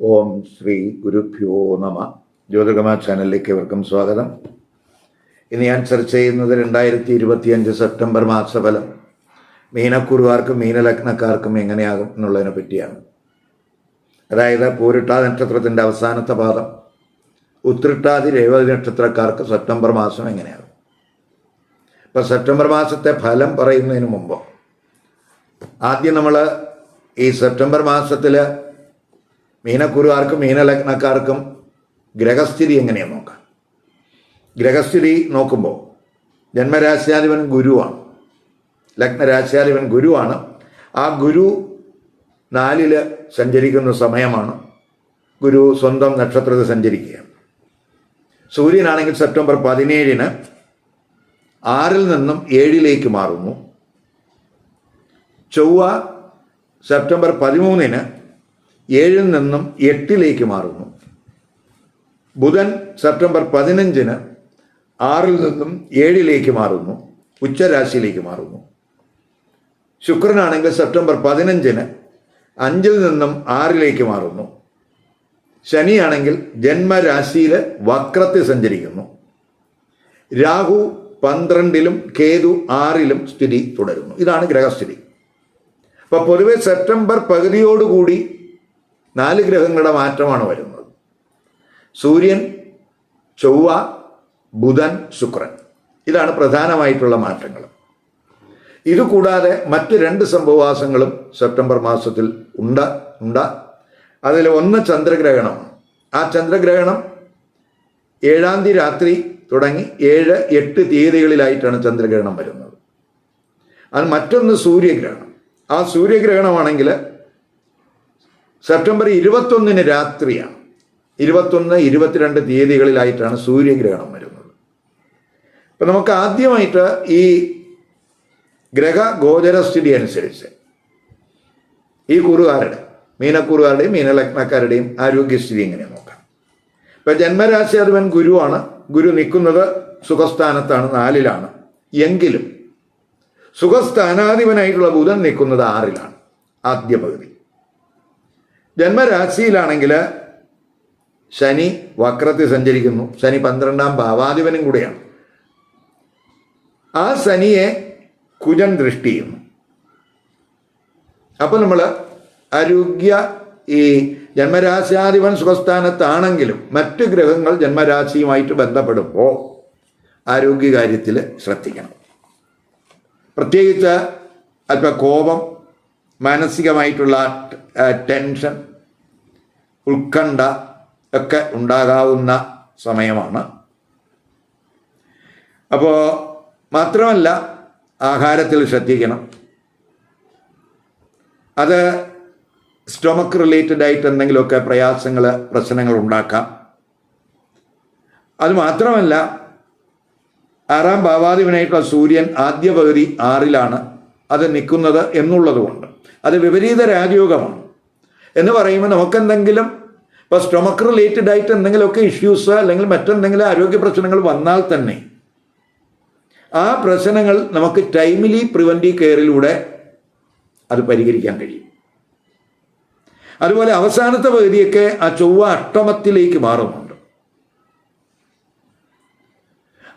ഓം ശ്രീ ഗുരുഭ്യോ നമ. ജ്യോതികമ ചാനലിലേക്ക് ഇവർക്കും സ്വാഗതം. ഇന്ന് ഞാൻ ചർച്ച ചെയ്യുന്നത് രണ്ടായിരത്തി ഇരുപത്തിയഞ്ച് സെപ്റ്റംബർ മാസഫലം. മീനക്കുരുവാർക്കും മീനലഗ്നക്കാർക്കും എങ്ങനെയാകും എന്നുള്ളതിനെ പറ്റിയാണ്. അതായത് പൂരിട്ടാ നക്ഷത്രത്തിന്റെ അവസാനത്തെ പാദം ഉത്രിട്ടാതി രേവതി നക്ഷത്രക്കാർക്ക് സെപ്റ്റംബർ മാസം എങ്ങനെയാകും? ഇപ്പം സെപ്റ്റംബർ മാസത്തെ ഫലം പറയുന്നതിന് മുമ്പ് ആദ്യം നമ്മൾ ഈ സെപ്റ്റംബർ മാസത്തിൽ മീനക്കുരുകാർക്കും മീനലഗ്നക്കാർക്കും ഗ്രഹസ്ഥിതി എങ്ങനെയാണ് നോക്കാം? ഗ്രഹസ്ഥിതി നോക്കുമ്പോൾ ജന്മരാശ്യാധിപൻ ഗുരുവാണ്. ലഗ്നരാശ്യാധിപൻ ഗുരുവാണ്. ആ ഗുരു നാലിൽ സഞ്ചരിക്കുന്ന സമയമാണ് ഗുരു സ്വന്തം നക്ഷത്രത്തിൽ സഞ്ചരിക്കുക. സൂര്യനാണെങ്കിൽ സെപ്റ്റംബർ പതിനേഴിന് ആറിൽ നിന്നും ഏഴിലേക്ക് മാറുന്നു. ചൊവ്വ സെപ്റ്റംബർ പതിമൂന്നിന് ഏഴിൽ നിന്നും എട്ടിലേക്ക് മാറുന്നു. ബുധൻ സെപ്റ്റംബർ പതിനഞ്ചിന് ആറിൽ നിന്നും ഏഴിലേക്ക് മാറുന്നു. ഉച്ചരാശിയിലേക്ക് മാറുന്നു. ശുക്രനാണെങ്കിൽ സെപ്റ്റംബർ പതിനഞ്ചിന് അഞ്ചിൽ നിന്നും ആറിലേക്ക് മാറുന്നു. ശനിയാണെങ്കിൽ ജന്മരാശിയിൽ വക്രത്തിൽ സഞ്ചരിക്കുന്നു. രാഹു പന്ത്രണ്ടിലും കേതു ആറിലും സ്ഥിതി തുടരുന്നു. ഇതാണ് ഗ്രഹസ്ഥിതി. അപ്പോൾ പൊതുവെ സെപ്റ്റംബർ പകുതിയോടുകൂടി നാല് ഗ്രഹങ്ങളുടെ മാറ്റമാണ് വരുന്നത്. സൂര്യൻ ചൊവ്വ ബുധൻ ശുക്രൻ. ഇതാണ് പ്രധാനമായിട്ടുള്ള മാറ്റങ്ങൾ. ഇതുകൂടാതെ മറ്റ് രണ്ട് സംഭവവാസങ്ങളും സെപ്റ്റംബർ മാസത്തിൽ ഉണ്ട് ഉണ്ട്. അതിൽ ഒന്ന് ചന്ദ്രഗ്രഹണമാണ് ആ ചന്ദ്രഗ്രഹണം ഏഴാം തീയതി രാത്രി തുടങ്ങി ഏഴ് എട്ട് തീയതികളിലായിട്ടാണ് ചന്ദ്രഗ്രഹണം വരുന്നത്. അത് മറ്റൊന്ന് സൂര്യഗ്രഹണം. ആ സൂര്യഗ്രഹണമാണെങ്കിൽ സെപ്റ്റംബർ ഇരുപത്തൊന്നിന് രാത്രിയാണ്. ഇരുപത്തൊന്ന് ഇരുപത്തിരണ്ട് തീയതികളിലായിട്ടാണ് സൂര്യഗ്രഹണം വരുന്നത്. അപ്പം നമുക്ക് ആദ്യമായിട്ട് ഈ ഗ്രഹ ഗോചരസ്ഥിതി അനുസരിച്ച് ഈ കുറുകാരുടെ മീനക്കുറുകാരുടെയും മീനലഗ്നക്കാരുടെയും ആരോഗ്യസ്ഥിതി എങ്ങനെ നോക്കാം. ഇപ്പം ജന്മരാശി അധിപൻ ഗുരുവാണ്. ഗുരു നിൽക്കുന്നത് സുഖസ്ഥാനത്താണ് നാലിലാണ്. എങ്കിലും സുഖസ്ഥാനാധിപനായിട്ടുള്ള ബുധൻ നിൽക്കുന്നത് ആറിലാണ് ആദ്യ പകുതി. ജന്മരാശിയിലാണെങ്കിൽ ശനി വക്രത്തിൽ സഞ്ചരിക്കുന്നു. ശനി പന്ത്രണ്ടാം ഭാവാധിപനും കൂടെയാണ്. ആ ശനിയെ കുജൻ ദൃഷ്ടി ചെയ്യുന്നു. അപ്പോൾ നമ്മൾ ആരോഗ്യ ഈ ജന്മരാശാധിപൻ സ്വസ്ഥാനത്താണെങ്കിലും മറ്റു ഗ്രഹങ്ങൾ ജന്മരാശിയുമായിട്ട് ബന്ധപ്പെടുമ്പോൾ ആരോഗ്യകാര്യത്തിൽ ശ്രദ്ധിക്കണം. പ്രത്യേകിച്ച് അല്പ കോപം മാനസികമായിട്ടുള്ള ടെൻഷൻ ഉത്കണ്ഠ ഒക്കെ ഉണ്ടാകാവുന്ന സമയമാണ്. അപ്പോൾ മാത്രമല്ല ആഹാരത്തിൽ ശ്രദ്ധിക്കണം. അത് സ്റ്റൊമക്ക് റിലേറ്റഡ് ആയിട്ട് എന്തെങ്കിലുമൊക്കെ പ്രയാസങ്ങൾ പ്രശ്നങ്ങൾ ഉണ്ടാക്കാം. അതുമാത്രമല്ല ആറാം ഭാവാധിപനായിട്ടുള്ള സൂര്യൻ ആദ്യ പകുതി ആറിലാണ് അത് നിൽക്കുന്നത് എന്നുള്ളതുകൊണ്ട്. അത് വിപരീത രാജയോഗമാണ് എന്ന് പറയുമ്പോൾ നമുക്കെന്തെങ്കിലും ഇപ്പോൾ സ്റ്റൊമക്ക് റിലേറ്റഡ് ആയിട്ട് എന്തെങ്കിലുമൊക്കെ ഇഷ്യൂസ് അല്ലെങ്കിൽ മറ്റെന്തെങ്കിലും ആരോഗ്യ പ്രശ്നങ്ങൾ വന്നാൽ തന്നെ ആ പ്രശ്നങ്ങൾ നമുക്ക് ടൈമിലി പ്രിവന്റീവ് കെയറിലൂടെ അത് പരിഹരിക്കാൻ കഴിയും. അതുപോലെ അവസാനത്തെ പകുതിയൊക്കെ ആ ചൊവ്വ അഷ്ടമത്തിലേക്ക് മാറുന്നുണ്ട്.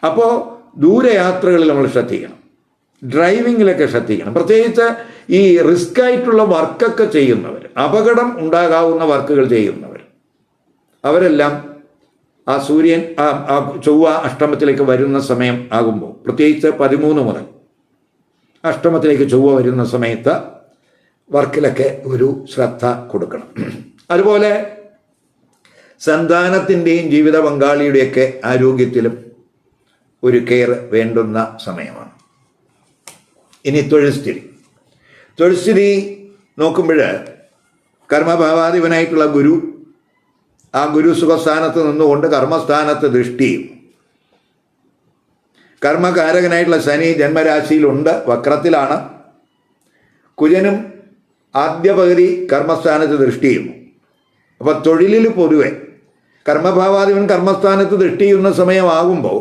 അപ്പോൾ ദൂരയാത്രകളിൽ നമ്മൾ ശ്രദ്ധിക്കണം. ഡ്രൈവിങ്ങിലൊക്കെ ശ്രദ്ധിക്കണം. പ്രത്യേകിച്ച് ഈ റിസ്ക് ആയിട്ടുള്ള വർക്കൊക്കെ ചെയ്യുന്നവർ അപകടം ഉണ്ടാകാവുന്ന വർക്കുകൾ ചെയ്യുന്നവർ അവരെല്ലാം ആ സൂര്യൻ ആ ചൊവ്വ അഷ്ടമത്തിലേക്ക് വരുന്ന സമയം ആകുമ്പോൾ പ്രത്യേകിച്ച് പതിമൂന്ന് മുതൽ അഷ്ടമത്തിലേക്ക് ചൊവ്വ വരുന്ന സമയത്ത് വർക്കിലൊക്കെ ഒരു ശ്രദ്ധ കൊടുക്കണം. അതുപോലെ സന്താനത്തിന്റെയും ജീവിത പങ്കാളിയുടെയൊക്കെ ആരോഗ്യത്തിലും ഒരു കെയർ വേണ്ടുന്ന സമയമാണ്. ഇനി തൊഴിൽസ്ഥിതി. തൊഴിൽസ്ഥിതി തൊഴിൽ സ്ഥിതി നോക്കുമ്പോൾ കർമ്മഭാവാധിപനായിട്ടുള്ള ഗുരു ആ ഗുരു സുഖസ്ഥാനത്ത് നിന്നുകൊണ്ട് കർമ്മസ്ഥാനത്ത് ദൃഷ്ടിയും കർമ്മകാരകനായിട്ടുള്ള ശനി ജന്മരാശിയിലുണ്ട് വക്രത്തിലാണ്. കുജനും ആദ്യ പകുതി കർമ്മസ്ഥാനത്ത് ദൃഷ്ടി. ചെയ്യുന്നു അപ്പോൾ തൊഴിലിൽ പൊതുവെ കർമ്മഭാവാധിപൻ കർമ്മസ്ഥാനത്ത് ദൃഷ്ടി ചെയ്യുന്ന സമയമാകുമ്പോൾ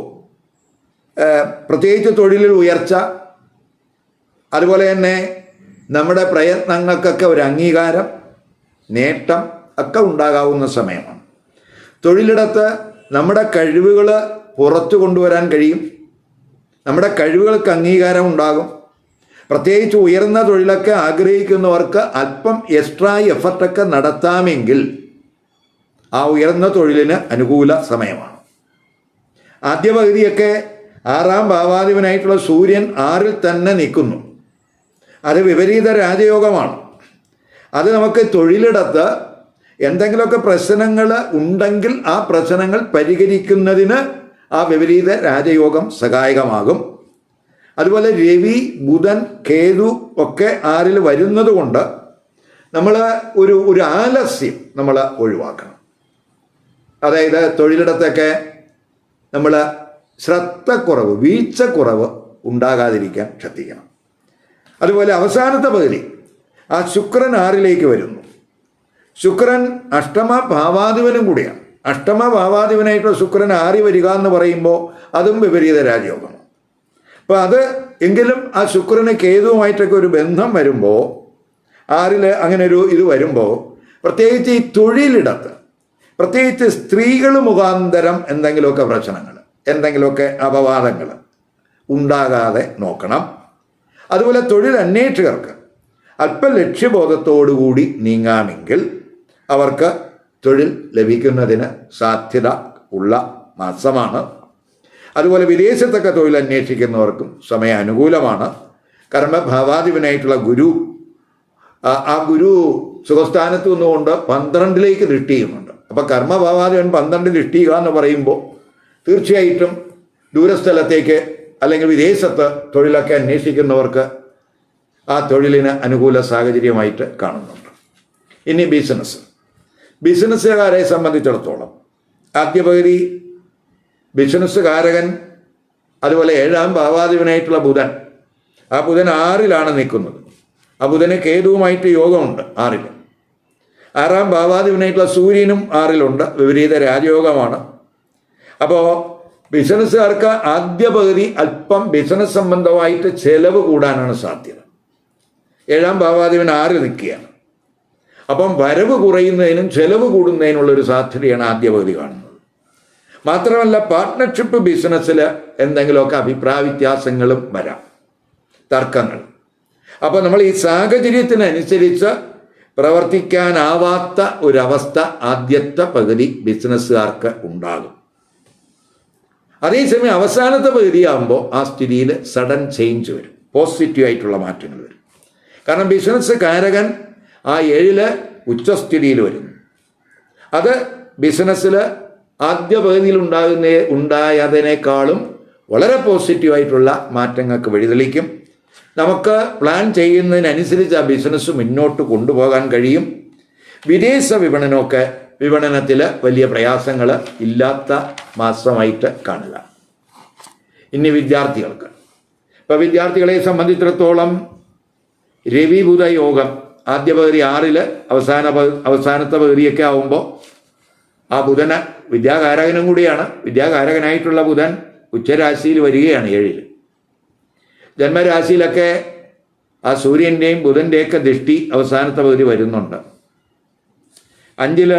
പ്രത്യേകിച്ച് തൊഴിലിൽ ഉയർച്ച അതുപോലെ തന്നെ നമ്മുടെ പ്രയത്നങ്ങൾക്കൊക്കെ ഒരു അംഗീകാരം നേട്ടം ഒക്കെ ഉണ്ടാകാവുന്ന സമയമാണ്. തൊഴിലിടത്ത് നമ്മുടെ കഴിവുകൾ പുറത്തു കൊണ്ടുവരാൻ കഴിയും. നമ്മുടെ കഴിവുകൾക്ക് അംഗീകാരം ഉണ്ടാകും. പ്രത്യേകിച്ച് ഉയർന്ന തൊഴിലൊക്കെ ആഗ്രഹിക്കുന്നവർക്ക് അല്പം എക്സ്ട്രാ എഫർട്ടൊക്കെ നടത്താമെങ്കിൽ ആ ഉയർന്ന തൊഴിലിന് അനുകൂല സമയമാണ്. ആദ്യ പകുതിയൊക്കെ ആറാം ഭാവാധിപനായിട്ടുള്ള സൂര്യൻ ആറിൽ തന്നെ നിൽക്കുന്നു. അത് വിപരീത രാജയോഗമാണ്. അത് നമുക്ക് തൊഴിലിടത്ത് എന്തെങ്കിലുമൊക്കെ പ്രശ്നങ്ങൾ ഉണ്ടെങ്കിൽ ആ പ്രശ്നങ്ങൾ പരിഹരിക്കുന്നതിന് ആ വിപരീത രാജയോഗം സഹായകമാകും. അതുപോലെ രവി ബുധൻ കേതു ഒക്കെ ആറിൽ വരുന്നതുകൊണ്ട് നമ്മൾ ഒരു ഒരു ആലസ്യം നമ്മൾ ഒഴിവാക്കണം. അതായത് തൊഴിലിടത്തൊക്കെ നമ്മൾ ശ്രദ്ധക്കുറവ് വീഴ്ചക്കുറവ് ഉണ്ടാകാതിരിക്കാൻ ശ്രദ്ധിക്കണം. അതുപോലെ അവസാനത്തെ പകുതി. ആ ശുക്രൻ ആറിലേക്ക് വരുന്നു? ശുക്രൻ അഷ്ടമ ഭാവാധിപനും കൂടിയാണ്. അഷ്ടമ ഭാവാധിപനായിട്ടുള്ള ശുക്രൻ ആറി വരിക എന്ന് പറയുമ്പോൾ അതും വിപരീത രാജയോഗമാണ്. അപ്പോൾ അത് എങ്കിലും ആ ശുക്രന് കേതുവുമായിട്ടൊക്കെ ഒരു ബന്ധം വരുമ്പോൾ ആറിൽ അങ്ങനെ ഒരു ഇത് വരുമ്പോൾ പ്രത്യേകിച്ച് ഈ തൊഴിലിടത്ത് പ്രത്യേകിച്ച് സ്ത്രീകൾ മുഖാന്തരം എന്തെങ്കിലുമൊക്കെ പ്രശ്നങ്ങൾ എന്തെങ്കിലുമൊക്കെ അപവാദങ്ങൾ ഉണ്ടാകാതെ നോക്കണം. അതുപോലെ തൊഴിൽ അന്വേഷകർക്ക് അല്പ ലക്ഷ്യബോധത്തോടുകൂടി നീങ്ങാമെങ്കിൽ അവർക്ക് തൊഴിൽ ലഭിക്കുന്നതിന് സാധ്യത ഉള്ള മാസമാണ്. അതുപോലെ വിദേശത്തൊക്കെ തൊഴിൽ അന്വേഷിക്കുന്നവർക്കും സമയം അനുകൂലമാണ്. കർമ്മഭാവാധിപനായിട്ടുള്ള ഗുരു ആ- ഗുരു സുഖസ്ഥാനത്ത് നിന്നുകൊണ്ട് പന്ത്രണ്ടിലേക്ക് ദൃഷ്ടി ചെയ്യുന്നുണ്ട്. അപ്പോൾ കർമ്മഭാവാധിപൻ പന്ത്രണ്ടിൽ ദൃഷ്ടി ചെയ്യുക എന്ന് പറയുമ്പോൾ തീർച്ചയായിട്ടും ദൂരസ്ഥലത്തേക്ക് അല്ലെങ്കിൽ വിദേശത്ത് തൊഴിലൊക്കെ അന്വേഷിക്കുന്നവർക്ക് ആ തൊഴിലിന് അനുകൂല സാഹചര്യമായിട്ട് കാണുന്നുണ്ട്. ഇനി ബിസിനസ് ബിസിനസ്സുകാരെ സംബന്ധിച്ചിടത്തോളം ആദ്യ പകുതി ബിസിനസ്സുകാരകൻ അതുപോലെ ഏഴാം ഭാവാധിപനായിട്ടുള്ള ബുധൻ ആ ബുധൻ ആറിലാണ് നിൽക്കുന്നത്. ആ ബുധന് കേതുവുമായിട്ട് യോഗമുണ്ട് ആറിൽ ആറാം ഭാവാധിപനായിട്ടുള്ള സൂര്യനും ആറിലുണ്ട്. വിപരീത രാജയോഗമാണ്. അപ്പോൾ ബിസിനസ്സുകാർക്ക് ആദ്യ പകുതി അല്പം ബിസിനസ് സംബന്ധമായിട്ട് ചെലവ് കൂടാനാണ് സാധ്യത. ഏഴാം ഭാവാധിപൻ ആറ് നിൽക്കുകയാണ്. അപ്പം വരവ് കുറയുന്നതിനും ചെലവ് കൂടുന്നതിനുള്ളൊരു സാധ്യതയാണ് ആദ്യ പകുതി കാണുന്നത്. മാത്രമല്ല പാർട്ട്ണർഷിപ്പ് ബിസിനസ്സിൽ എന്തെങ്കിലുമൊക്കെ അഭിപ്രായ വ്യത്യാസങ്ങളും വരാം. തർക്കങ്ങൾ. അപ്പോൾ നമ്മൾ ഈ സാഹചര്യത്തിനനുസരിച്ച് പ്രവർത്തിക്കാനാവാത്ത ഒരവസ്ഥ ആദ്യത്തെ പകുതി ബിസിനസ്സുകാർക്ക് ഉണ്ടാകും. അതേസമയം അവസാനത്തെ പകുതിയാകുമ്പോൾ ആ സ്ഥിതിയിൽ സഡൻ ചേഞ്ച് വരും. പോസിറ്റീവ് ആയിട്ടുള്ള മാറ്റങ്ങൾ വരും. കാരണം ബിസിനസ് കാരകൻ ആ ഏഴിൽ ഉച്ചസ്ഥിതിയിൽ വരുന്നു അത് ബിസിനസ്സിൽ ആദ്യ പകുതിയിൽ ഉണ്ടാകുന്ന ഉണ്ടായതിനേക്കാളും വളരെ പോസിറ്റീവായിട്ടുള്ള മാറ്റങ്ങൾക്ക് വഴിതെളിക്കും. നമുക്ക് പ്ലാൻ ചെയ്യുന്നതിനനുസരിച്ച് ആ ബിസിനസ് മുന്നോട്ട് കൊണ്ടുപോകാൻ കഴിയും. വിദേശ വിപണനമൊക്കെ വിപണനത്തിൽ വലിയ പ്രയാസങ്ങൾ ഇല്ലാത്ത മാസമായിട്ട് കാണുക. ഇനി വിദ്യാർത്ഥികൾക്ക്. ഇപ്പോൾ വിദ്യാർത്ഥികളെ സംബന്ധിച്ചിടത്തോളം രവി ബുധ യോഗം ആദ്യ പകുതി ആറിൽ അവസാന അവസാനത്തെ പകുതിയൊക്കെ ആവുമ്പോൾ ആ ബുധന് വിദ്യാകാരകനും കൂടിയാണ്. വിദ്യാകാരകനായിട്ടുള്ള ബുധൻ ഉച്ചരാശിയിൽ വരികയാണ് ഏഴിൽ ജന്മരാശിയിലൊക്കെ ആ സൂര്യന്റെയും ബുധന്റെയൊക്കെ ദൃഷ്ടി അവസാനത്തെ പകുതി വരുന്നുണ്ട്. അഞ്ചിൽ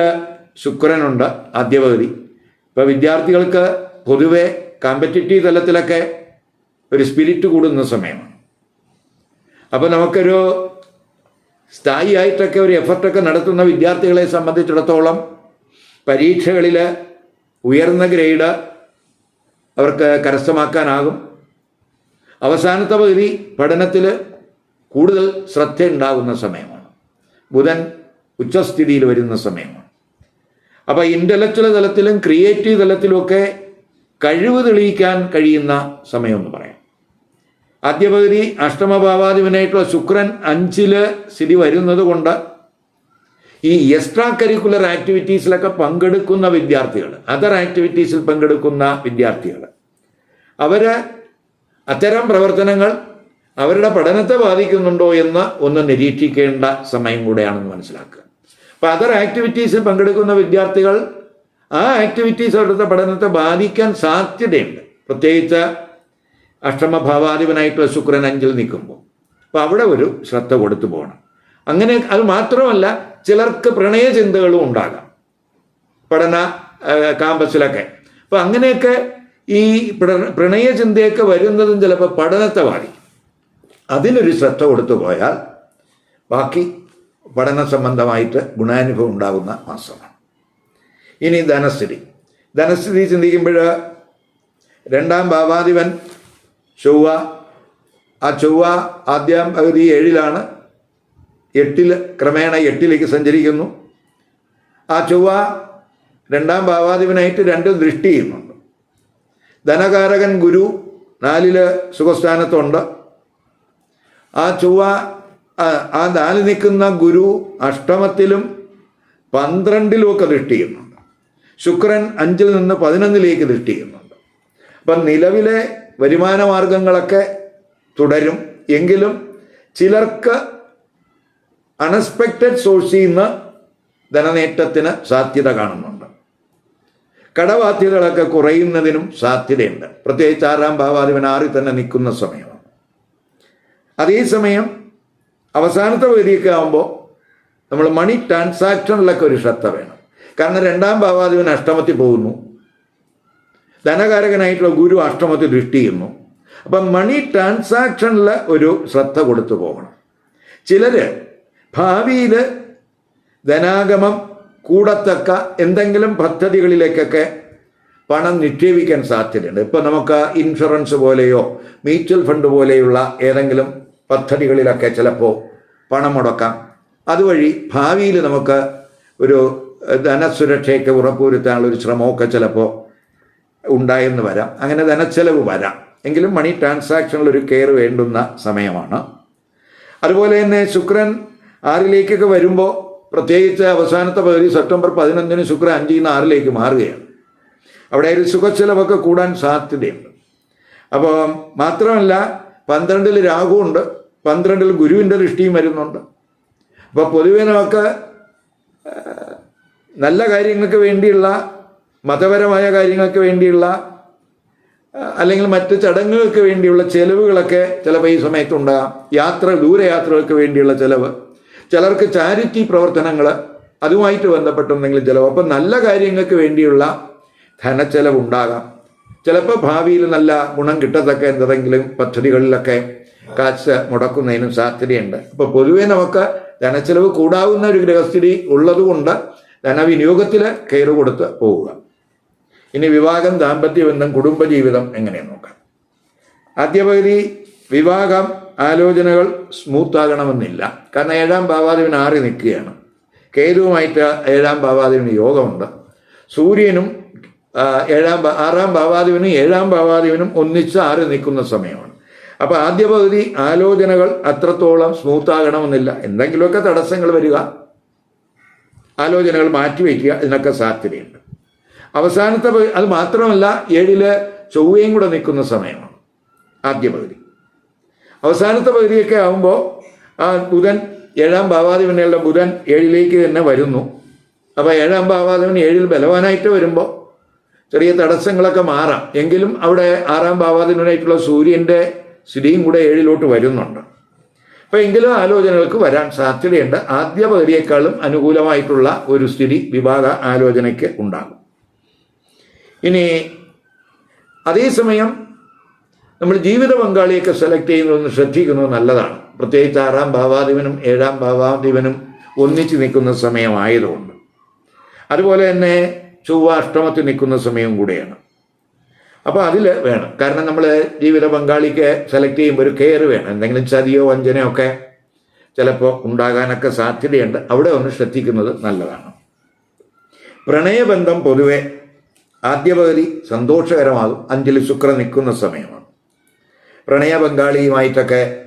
ശുക്രനുണ്ട് ആദ്യ പകുതി ഇപ്പോൾ വിദ്യാർത്ഥികൾക്ക് പൊതുവെ കോമ്പറ്റിറ്റീവ് തലത്തിലൊക്കെ ഒരു സ്പിരിറ്റ് കൂടുന്ന സമയമാണ്. അപ്പോൾ നമുക്കൊരു സ്ഥായിയായിട്ടൊക്കെ ഒരു എഫർട്ടൊക്കെ നടത്തുന്ന വിദ്യാർത്ഥികളെ സംബന്ധിച്ചിടത്തോളം പരീക്ഷകളിൽ ഉയർന്ന ഗ്രേഡ് അവർക്ക് കരസ്ഥമാക്കാനാകും. അവസാനത്തെ പകുതി പഠനത്തിൽ കൂടുതൽ ശ്രദ്ധ ഉണ്ടാകുന്ന സമയമാണ്. ബുധൻ ഉച്ചസ്ഥിതിയിൽ വരുന്ന സമയമാണ്. അപ്പൊ ഇന്റലക്ച്വൽ തലത്തിലും ക്രിയേറ്റീവ് തലത്തിലുമൊക്കെ കഴിവ് തെളിയിക്കാൻ കഴിയുന്ന സമയമെന്ന് പറയാം. ആദ്യപകുതി അഷ്ടമഭാവാധിപനായിട്ടുള്ള ശുക്രൻ അഞ്ചിൽ സ്ഥിതി വരുന്നത് കൊണ്ട് ഈ എക്സ്ട്രാ കരിക്കുലർ ആക്ടിവിറ്റീസിലൊക്കെ പങ്കെടുക്കുന്ന വിദ്യാർത്ഥികൾ അതർ ആക്ടിവിറ്റീസിൽ പങ്കെടുക്കുന്ന വിദ്യാർത്ഥികൾ അവർ അത്തരം പ്രവർത്തനങ്ങൾ അവരുടെ പഠനത്തെ ബാധിക്കുന്നുണ്ടോ എന്ന് ഒന്ന് നിരീക്ഷിക്കേണ്ട സമയം കൂടെയാണെന്ന് മനസ്സിലാക്കുക. അപ്പോൾ അതർ ആക്ടിവിറ്റീസിൽ പങ്കെടുക്കുന്ന വിദ്യാർത്ഥികൾ ആ ആക്ടിവിറ്റീസ് അവരുടെ പഠനത്തെ ബാധിക്കാൻ സാധ്യതയുണ്ട്. പ്രത്യേകിച്ച് അഷ്ടമഭാവാധിപനായിട്ടുള്ള ശുക്രൻ അഞ്ചിൽ നിൽക്കുമ്പോൾ. അപ്പോൾ അവിടെ ഒരു ശ്രദ്ധ കൊടുത്തു പോകണം. അങ്ങനെ അത് മാത്രമല്ല ചിലർക്ക് പ്രണയചിന്തകളും ഉണ്ടാകാം. പഠന കാമ്പസിലൊക്കെ. അപ്പം അങ്ങനെയൊക്കെ ഈ പ്ര- പ്രണയചിന്തയൊക്കെ വരുന്നതും ചിലപ്പോൾ പഠനത്തെ ബാധിക്കും. അതിനൊരു ശ്രദ്ധ കൊടുത്തു പോയാൽ ബാക്കി പഠന സംബന്ധമായിട്ട് ഗുണാനുഭവം ഉണ്ടാകുന്ന മാസമാണ്. ഇനി ധനസ്ഥിതി. ധനസ്ഥിതി ചിന്തിക്കുമ്പോൾ രണ്ടാം ഭാവാധിപൻ ചൊവ്വ ആ ചൊവ്വ ആദ്യം പകുതി ഏഴിലാണ് എട്ടിൽ ക്രമേണ എട്ടിലേക്ക് സഞ്ചരിക്കുന്നു. ആ ചൊവ്വ രണ്ടാം ഭാവാധിപനായിട്ട് രണ്ട് ദൃഷ്ടി ചെയ്യുന്നുണ്ട്. ധനകാരകൻ ഗുരു നാലിൽ സുഖസ്ഥാനത്തുണ്ട്. ആ ചൊവ്വ ആ- നാല് നിൽക്കുന്ന ഗുരു അഷ്ടമത്തിലും പന്ത്രണ്ടിലും ഒക്കെ ദൃഷ്ടി ചെയ്യുന്നുണ്ട് ശുക്രൻ അഞ്ചിൽ നിന്ന് പതിനൊന്നിലേക്ക് ദൃഷ്ടി ചെയ്യുന്നുണ്ട് അപ്പം നിലവിലെ വരുമാന മാർഗങ്ങളൊക്കെ തുടരും. എങ്കിലും ചിലർക്ക് അൺഎക്സ്പെക്റ്റഡ് സോഴ്സിൽ നിന്ന് ധനനേട്ടത്തിന് സാധ്യത കാണുന്നുണ്ട്. കടബാധ്യതകളൊക്കെ കുറയുന്നതിനും സാധ്യതയുണ്ട്. പ്രത്യേകിച്ച് ആറാം ഭാവാധിപൻ ആറിൽ തന്നെ നിൽക്കുന്ന സമയമാണ്. അതേസമയം അവസാനത്തെ വരിയൊക്കെ ആകുമ്പോൾ നമ്മൾ മണി ട്രാൻസാക്ഷനിലൊക്കെ ഒരു ശ്രദ്ധ വേണം. കാരണം രണ്ടാം ഭാവാധിപൻ അഷ്ടമത്തിൽ പോകുന്നു. ധനകാരകനായിട്ടുള്ള ഗുരു അഷ്ടമത്തിൽ ദൃഷ്ടി ചെയ്യുന്നു. അപ്പം മണി ട്രാൻസാക്ഷനിൽ ഒരു ശ്രദ്ധ കൊടുത്തു പോകണം. ചിലർ ഭാവിയിൽ ധനാഗമം കൂടത്തക്ക എന്തെങ്കിലും പദ്ധതികളിലേക്കൊക്കെ പണം നിക്ഷേപിക്കാൻ സാധ്യതയുണ്ട്. ഇപ്പം നമുക്ക് ഇൻഷുറൻസ് പോലെയോ മ്യൂച്വൽ ഫണ്ട് പോലെയുള്ള ഏതെങ്കിലും പദ്ധതികളിലൊക്കെ ചിലപ്പോൾ പണം മുടക്കാം അതുവഴി ഭാവിയിൽ നമുക്ക് ഒരു ധനസുരക്ഷയൊക്കെ ഉറപ്പുവരുത്താനുള്ള ഒരു ശ്രമമൊക്കെ ചിലപ്പോൾ ഉണ്ടായെന്ന് വരാം. അങ്ങനെ ധനച്ചെലവ് വരാം. എങ്കിലും മണി ട്രാൻസാക്ഷനിൽ ഒരു കെയർ വേണ്ടുന്ന സമയമാണ്. അതുപോലെ തന്നെ ശുക്രൻ ആറിലേക്കൊക്കെ വരുമ്പോൾ പ്രത്യേകിച്ച് അവസാനത്തെ പകുതി സെപ്റ്റംബർ പതിനൊന്നിന് ശുക്രൻ അഞ്ചിൽ നിന്ന് ആറിലേക്ക് മാറുകയാണ്. അവിടെ ഒരു സുഖച്ചെലവൊക്കെ കൂടാൻ സാധ്യതയുണ്ട്. അപ്പോൾ മാത്രമല്ല പന്ത്രണ്ടിൽ രാഹുവുണ്ട്. പന്ത്രണ്ടിൽ ഗുരുവിന്റെ ദൃഷ്ടിയും വരുന്നുണ്ട്. അപ്പോൾ പൊതുവെ നമുക്ക് നല്ല കാര്യങ്ങൾക്ക് വേണ്ടിയുള്ള മതപരമായ കാര്യങ്ങൾക്ക് വേണ്ടിയുള്ള അല്ലെങ്കിൽ മറ്റ് ചടങ്ങുകൾക്ക് വേണ്ടിയുള്ള ചെലവുകളൊക്കെ ചിലപ്പോൾ ഈ സമയത്തുണ്ടാകാം. യാത്ര ദൂരയാത്രകൾക്ക് വേണ്ടിയുള്ള ചിലവ്. ചിലർക്ക് ചാരിറ്റി പ്രവർത്തനങ്ങൾ അതുമായിട്ട് ബന്ധപ്പെട്ട എന്തെങ്കിലും ചിലവ്. അപ്പം നല്ല കാര്യങ്ങൾക്ക് വേണ്ടിയുള്ള ധനച്ചെലവുണ്ടാകാം. ചിലപ്പോൾ ഭാവിയിൽ നല്ല ഗുണം കിട്ടത്തക്ക എന്തെങ്കിലും പദ്ധതികളിലൊക്കെ കാശ് മുടക്കുന്നതിനും സാധ്യതയുണ്ട്. അപ്പോൾ പൊതുവെ നമുക്ക് ധനച്ചെലവ് കൂടാവുന്ന ഒരു ഗ്രഹസ്ഥിതി ഉള്ളതുകൊണ്ട് ധനവിനിയോഗത്തിൽ കയറ് കൊടുത്ത് പോവുക. ഇനി വിവാഹം ദാമ്പത്യ ബന്ധം കുടുംബജീവിതം എങ്ങനെ നോക്കാം? ആദ്യപകുതി വിവാഹം ആലോചനകൾ സ്മൂത്താകണമെന്നില്ല. കാരണം ഏഴാം ഭാവാധിപൻ ആറി നിൽക്കുകയാണ്. കേതുവുമായിട്ട് ഏഴാം ഭാവാദേവിന് യോഗമുണ്ട്. സൂര്യനും ഏഴാം ആറാം ഭാവാധിപനും ഏഴാം ഭാവാധിപനും ഒന്നിച്ച് ആറി നിൽക്കുന്ന സമയമാണ്. അപ്പോൾ ആദ്യ പകുതി ആലോചനകൾ അത്രത്തോളം സ്മൂത്ത് ആകണമെന്നില്ല എന്തെങ്കിലുമൊക്കെ തടസ്സങ്ങൾ വരിക ആലോചനകൾ മാറ്റിവെക്കുക ഇതിനൊക്കെ സാധ്യതയുണ്ട്. അവസാനത്തെ അത് മാത്രമല്ല ഏഴിൽ ചൊവ്വയും കൂടെ നിൽക്കുന്ന സമയമാണ് ആദ്യ പകുതി. അവസാനത്തെ പകുതിയൊക്കെ ആകുമ്പോൾ ആ ബുധൻ ഏഴാം ഭാവാധിപനുള്ള ബുധൻ ഏഴിലേക്ക് തന്നെ വരുന്നു. അപ്പോൾ ഏഴാം ഭാവാധിപൻ ഏഴിൽ ബലവാനായിട്ട് വരുമ്പോൾ ചെറിയ തടസ്സങ്ങളൊക്കെ മാറാം. എങ്കിലും അവിടെ ആറാം ഭാവാധിപനായിട്ടുള്ള സൂര്യന്റെ സ്ഥിതിയും കൂടെ ഏഴിലോട്ട് വരുന്നുണ്ട്. അപ്പോൾ എങ്കിലും ആലോചനകൾക്ക് വരാൻ സാധ്യതയുണ്ട്. ആദ്യ അനുകൂലമായിട്ടുള്ള ഒരു സ്ഥിതി വിവാദ ആലോചനയ്ക്ക് ഉണ്ടാകും. ഇനി അതേസമയം നമ്മൾ ജീവിത പങ്കാളിയൊക്കെ സെലക്ട് ചെയ്യുന്നതൊന്ന് ശ്രദ്ധിക്കുന്നത് നല്ലതാണ്. പ്രത്യേകിച്ച് ആറാം ഭാവാധിപനും ഏഴാം ഭാവാധിപനും ഒന്നിച്ച് നിൽക്കുന്ന സമയമായതുകൊണ്ട്. അതുപോലെ തന്നെ ചൊവ്വ അഷ്ടമത്തിൽ നിൽക്കുന്ന സമയം കൂടെയാണ്. അപ്പോൾ അതിൽ വേണം. കാരണം നമ്മൾ ജീവിത പങ്കാളിക്ക് സെലക്ട് ചെയ്യുമ്പോൾ ഒരു കെയർ വേണം. എന്തെങ്കിലും ചതിയോ വഞ്ചനയോ ഒക്കെ ചിലപ്പോൾ ഉണ്ടാകാനൊക്കെ സാധ്യതയുണ്ട്. അവിടെ ഒന്ന് ശ്രദ്ധിക്കുന്നത് നല്ലതാണ്. പ്രണയബന്ധം പൊതുവെ ആദ്യ പകുതി സന്തോഷകരമാകും. അഞ്ചിൽ ശുക്ര നിൽക്കുന്ന സമയമാണ്. പ്രണയ പങ്കാളിയുമായിട്ടൊക്കെ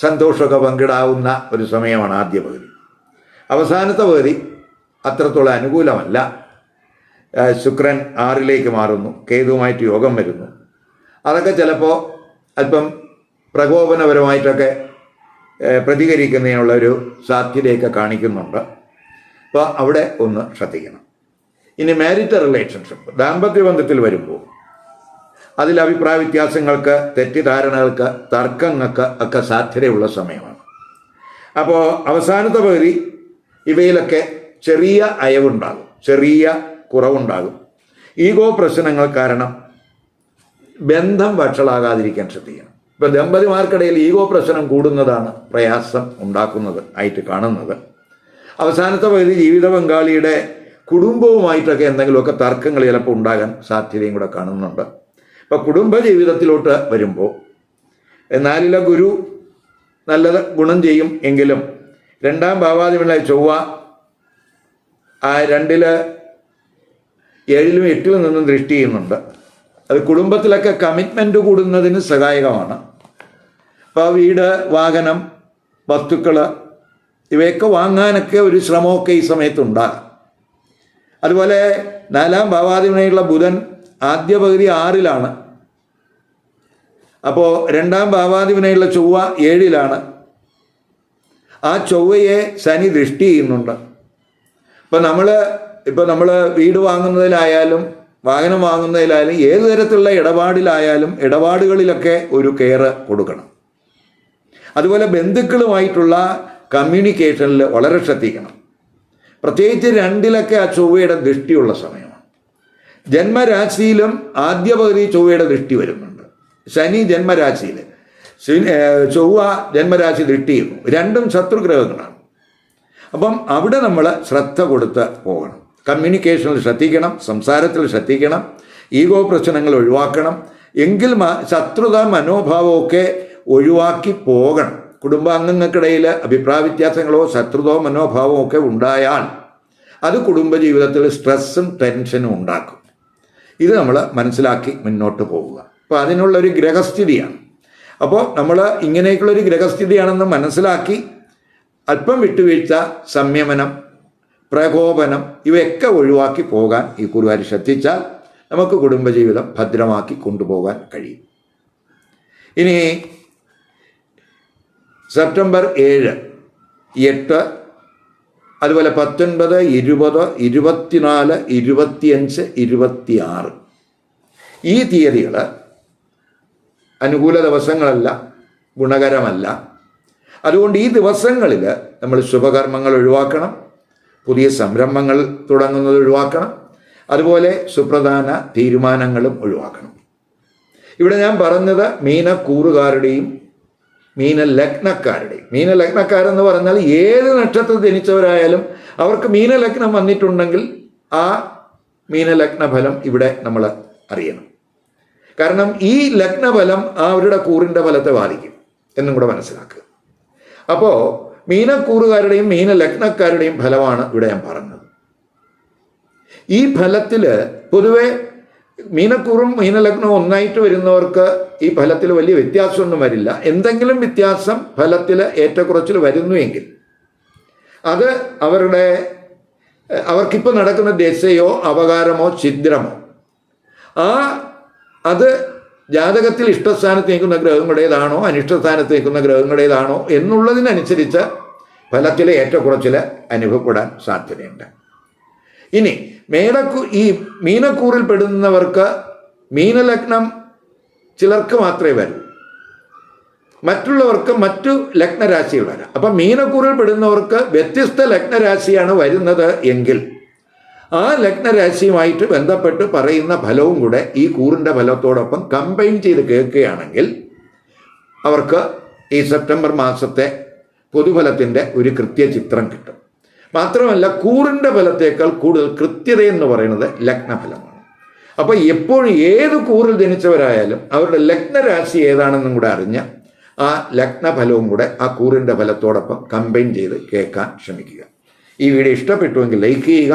സന്തോഷമൊക്കെ പങ്കിടാവുന്ന ഒരു സമയമാണ് ആദ്യ പകുതി അവസാനത്തെ പകുതി അത്രത്തോളം അനുകൂലമല്ല. ശുക്രൻ ആറിലേക്ക് മാറുന്നു. കേതുവുമായിട്ട് യോഗം വരുന്നു. അതൊക്കെ ചിലപ്പോൾ അല്പം പ്രകോപനപരമായിട്ടൊക്കെ പ്രതികരിക്കുന്നതിനുള്ളൊരു സാധ്യതയൊക്കെ കാണിക്കുന്നുണ്ട്. അപ്പോൾ അവിടെ ഒന്ന് ശ്രദ്ധിക്കണം. ഇനി മാരിറ്റൽ റിലേഷൻഷിപ്പ് ദാമ്പത്യ ബന്ധത്തിൽ വരുമ്പോൾ അതിൽ അഭിപ്രായ വ്യത്യാസങ്ങൾക്ക് തെറ്റിദ്ധാരണകൾക്ക് തർക്കങ്ങൾക്ക് ഒക്കെ സാധ്യതയുള്ള സമയമാണ്. അപ്പോൾ അവസാനത്തെ പകുതി ഇവയിലൊക്കെ ചെറിയ അയവുണ്ടാകും. ചെറിയ കുറവുണ്ടാകും. ഈഗോ പ്രശ്നങ്ങൾ കാരണം ബന്ധം വഷളാകാതിരിക്കാൻ ശ്രദ്ധിക്കണം. ഇപ്പൊ ദമ്പതിമാർക്കിടയിൽ ഈഗോ പ്രശ്നം കൂടുന്നതാണ് പ്രയാസം ഉണ്ടാക്കുന്നത് ആയിട്ട് കാണുന്നത്. അവസാനത്തെ പകുതി ജീവിത പങ്കാളിയുടെ കുടുംബവുമായിട്ടൊക്കെ എന്തെങ്കിലുമൊക്കെ തർക്കങ്ങൾ ചിലപ്പോൾ ഉണ്ടാകാൻ സാധ്യതയും കൂടെ കാണുന്നുണ്ട്. ഇപ്പം കുടുംബ ജീവിതത്തിലോട്ട് വരുമ്പോൾ നാലിലെ ഗുരു നല്ല ഗുണം ചെയ്യും എങ്കിലും രണ്ടാം ഭാവാദിമുള്ള ചൊവ്വ ആ രണ്ടിൽ ഏഴിലും എട്ടിലും നിന്നും ദൃഷ്ടി ചെയ്യുന്നുണ്ട്. അത് കുടുംബത്തിലൊക്കെ കമ്മിറ്റ്മെന്റ് കൂടുന്നതിന് സഹായകമാണ്. അപ്പോൾ വീട് വാഹനം വസ്തുക്കൾ ഇവയൊക്കെ വാങ്ങാനൊക്കെ ഒരു ശ്രമമൊക്കെ ഈ സമയത്തുണ്ടാകാം. അതുപോലെ നാലാം ഭാവാധിപനായുള്ള ബുധൻ ആദ്യ പകുതി ആറിലാണ്. അപ്പോൾ രണ്ടാം ഭാവാധിപനായുള്ള ചൊവ്വ ഏഴിലാണ്. ആ ചൊവ്വയെ ശനി ദൃഷ്ടി ചെയ്യുന്നുണ്ട്. ഇപ്പം നമ്മൾ ഇപ്പം നമ്മൾ വീട് വാങ്ങുന്നതിലായാലും വാഹനം വാങ്ങുന്നതിലായാലും ഏത് തരത്തിലുള്ള ഇടപാടിലായാലും ഇടപാടുകളിലൊക്കെ ഒരു കെയർ കൊടുക്കണം. അതുപോലെ ബന്ധുക്കളുമായിട്ടുള്ള കമ്മ്യൂണിക്കേഷനിൽ വളരെ ശ്രദ്ധിക്കണം. പ്രത്യേകിച്ച് രണ്ടിലൊക്കെ ആ ചൊവ്വയുടെ ദൃഷ്ടിയുള്ള സമയമാണ്. ജന്മരാശിയിലും ആദ്യ പകുതി ചൊവ്വയുടെ ദൃഷ്ടി വരുന്നുണ്ട്. ശനി ജന്മരാശിയിൽ ചൊവ്വ ജന്മരാശി ദൃഷ്ടി രണ്ടും ശത്രുഗ്രഹങ്ങളാണ്. അപ്പം അവിടെ നമ്മൾ ശ്രദ്ധ കൊടുത്ത് പോകണം. കമ്മ്യൂണിക്കേഷനിൽ ശ്രദ്ധിക്കണം സംസാരത്തിൽ ശ്രദ്ധിക്കണം ഈഗോ പ്രശ്നങ്ങൾ ഒഴിവാക്കണം എങ്കിൽ ശത്രുത മനോഭാവമൊക്കെ ഒഴിവാക്കി പോകണം. കുടുംബാംഗങ്ങൾക്കിടയിൽ അഭിപ്രായ വ്യത്യാസങ്ങളോ ശത്രുതോ മനോഭാവമോ ഒക്കെ ഉണ്ടായാൽ അത് കുടുംബജീവിതത്തിൽ സ്ട്രെസ്സും ടെൻഷനും ഉണ്ടാക്കും. ഇത് നമ്മൾ മനസ്സിലാക്കി മുന്നോട്ട് പോവുക. അപ്പോൾ അതിനുള്ളൊരു ഗ്രഹസ്ഥിതിയാണ്. അപ്പോൾ നമ്മൾ ഇങ്ങനെയൊക്കെയുള്ളൊരു ഗ്രഹസ്ഥിതിയാണെന്ന് മനസ്സിലാക്കി അല്പം വിട്ടുവീഴ്ച സംയമനം പ്രകോപനം ഇവയൊക്കെ ഒഴിവാക്കി പോകാൻ ഈ കുറുവാരി ശ്രദ്ധിച്ചാൽ നമുക്ക് കുടുംബജീവിതം ഭദ്രമാക്കി കൊണ്ടുപോകാൻ കഴിയും. ഇനി സെപ്റ്റംബർ ഏഴ് എട്ട് അതുപോലെ പത്തൊൻപത് ഇരുപത് ഇരുപത്തിനാല് ഇരുപത്തിയഞ്ച് ഇരുപത്തിയാറ്. ഈ തീയതികൾ അനുകൂല ദിവസങ്ങളല്ല ഗുണകരമല്ല. അതുകൊണ്ട് ഈ ദിവസങ്ങളിൽ നമ്മൾ ശുഭകർമ്മങ്ങൾ ഒഴിവാക്കണം. പുതിയ സംരംഭങ്ങൾ തുടങ്ങുന്നത് ഒഴിവാക്കണം. അതുപോലെ സുപ്രധാന തീരുമാനങ്ങളും ഒഴിവാക്കണം. ഇവിടെ ഞാൻ പറഞ്ഞത് മീനക്കൂറുകാരുടെയും മീന ലഗ്നക്കാരുടെയും മീന ലഗ്നക്കാരെന്ന് പറഞ്ഞാൽ ഏത് നക്ഷത്രത്തിൽ ജനിച്ചവരായാലും അവർക്ക് മീനലഗ്നം വന്നിട്ടുണ്ടെങ്കിൽ ആ മീനലഗ്ന ഫലം ഇവിടെ നമ്മൾ അറിയണം. കാരണം ഈ ലഗ്നഫലം അവരുടെ കൂറിന്റെ ഫലത്തെ ബാധിക്കും എന്നും കൂടെ മനസ്സിലാക്കുക. അപ്പോൾ മീനക്കൂറുകാരുടെയും മീന ലഗ്നക്കാരുടെയും ഫലമാണ് ഇവിടെ ഞാൻ പറഞ്ഞത്. ഈ ഫലത്തിൽ പൊതുവെ മീനക്കൂറും മീനലഗ്നവും ഒന്നായിട്ട് വരുന്നവർക്ക് ഈ ഫലത്തിൽ വലിയ വ്യത്യാസമൊന്നും വരില്ല. എന്തെങ്കിലും വ്യത്യാസം ഫലത്തിൽ ഏറ്റക്കുറച്ചിൽ വരുന്നുവെങ്കിൽ അത് അവരുടെ അവർക്കിപ്പോൾ നടക്കുന്ന ദശയോ അപകാരമോ ഛിദ്രമോ ആ അത് ജാതകത്തിൽ ഇഷ്ടസ്ഥാനത്ത് നിൽക്കുന്ന ഗ്രഹങ്ങളുടേതാണോ അനിഷ്ടസ്ഥാനത്ത് നിൽക്കുന്ന ഗ്രഹങ്ങളുടേതാണോ എന്നുള്ളതിനനുസരിച്ച് ഫലത്തിലെ ഏറ്റക്കുറച്ചിൽ അനുഭവപ്പെടാൻ സാധ്യതയുണ്ട്. ഇനി മേടക്കു ഈ മീനക്കൂറിൽ പെടുന്നവർക്ക് മീനലഗ്നം ചിലർക്ക് മാത്രമേ വരൂ. മറ്റുള്ളവർക്ക് മറ്റു ലഗ്നരാശികൾ വരാം. അപ്പം മീനക്കൂറിൽ പെടുന്നവർക്ക് വ്യത്യസ്ത ലഗ്നരാശിയാണ് വരുന്നത് എങ്കിൽ ആ ലഗ്നരാശിയുമായിട്ട് ബന്ധപ്പെട്ട് പറയുന്ന ഫലവും കൂടെ ഈ കൂറിന്റെ ഫലത്തോടൊപ്പം കമ്പൈൻ ചെയ്ത് കേൾക്കുകയാണെങ്കിൽ അവർക്ക് ഈ സെപ്റ്റംബർ മാസത്തെ പൊതുഫലത്തിന്റെ ഒരു കൃത്യ ചിത്രം കിട്ടും. മാത്രമല്ല കൂറിന്റെ ഫലത്തേക്കാൾ കൂടുതൽ കൃത്യത എന്ന് പറയുന്നത് ലഗ്നഫലമാണ്. അപ്പോൾ എപ്പോഴും ഏത് കൂറിൽ ജനിച്ചവരായാലും അവരുടെ ലഗ്നരാശി ഏതാണെന്നും കൂടെ അറിഞ്ഞ് ആ ലഗ്നഫലവും കൂടെ ആ കൂറിന്റെ ഫലത്തോടൊപ്പം കമ്പൈൻ ചെയ്ത് കേൾക്കാൻ ശ്രമിക്കുക. ഈ വീഡിയോ ഇഷ്ടപ്പെട്ടുവെങ്കിൽ ലൈക്ക് ചെയ്യുക